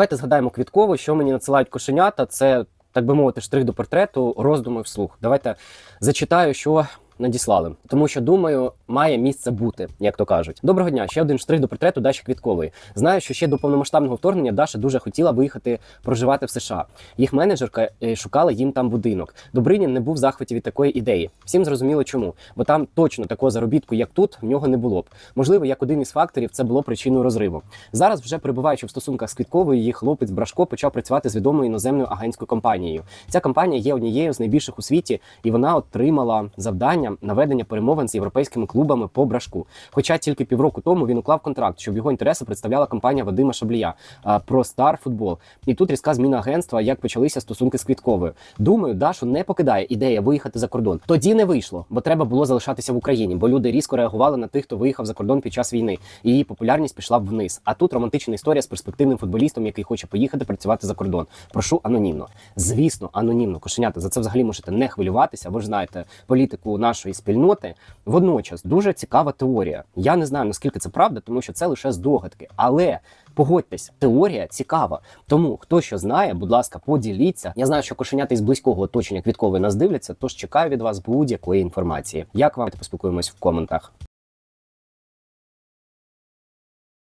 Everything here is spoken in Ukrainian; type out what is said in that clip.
Давайте згадаємо квітково, що мені надсилають кошенята. Це, так би мовити, штрих до портрету, роздуми вслух. Давайте зачитаю, що надіслали, тому що думаю, має місце бути, як то кажуть. Доброго дня. Ще один штрих до портрету Даші Квіткової. Знаю, що ще до повномасштабного вторгнення Даша дуже хотіла виїхати проживати в США. Їх менеджерка е, шукала їм там будинок. Добринін не був в захваті від такої ідеї. Всім зрозуміло, чому, бо там точно такого заробітку, як тут, в нього не було б. Можливо, як один із факторів це було причиною розриву. Зараз, вже перебуваючи в стосунках з Квітковою, її хлопець Брашко почав працювати з відомою іноземною агентською компанією. Ця компанія є однією з найбільших у світі, і вона отримала завдання на ведення перемовин з європейськими клубами по брашку. Хоча тільки півроку тому він уклав контракт, щоб його інтереси представляла компанія Вадима Шаблія про Стар Футбол. І тут різка зміна агентства, як почалися стосунки з Квітковою. Думаю, Дашу не покидає ідея виїхати за кордон. Тоді не вийшло, бо треба було залишатися в Україні, бо люди різко реагували на тих, хто виїхав за кордон під час війни. І її популярність пішла вниз. А тут романтична історія з перспективним футболістом, який хоче поїхати працювати за кордон. Прошу анонімно. Звісно, анонімно. Кошенята за це взагалі можете не хвилюватися. Ви ж знаєте політику нашої спільноти. Водночас дуже цікава теорія. Я не знаю наскільки це правда, тому що це лише здогадки. Але погодьтесь, теорія цікава. Тому хто що знає, будь ласка, поділіться. Я знаю, що кошенята із близького оточення квіткової нас дивляться, тож чекаю від вас будь-якої інформації. Як вам поспілкуємось в коментах?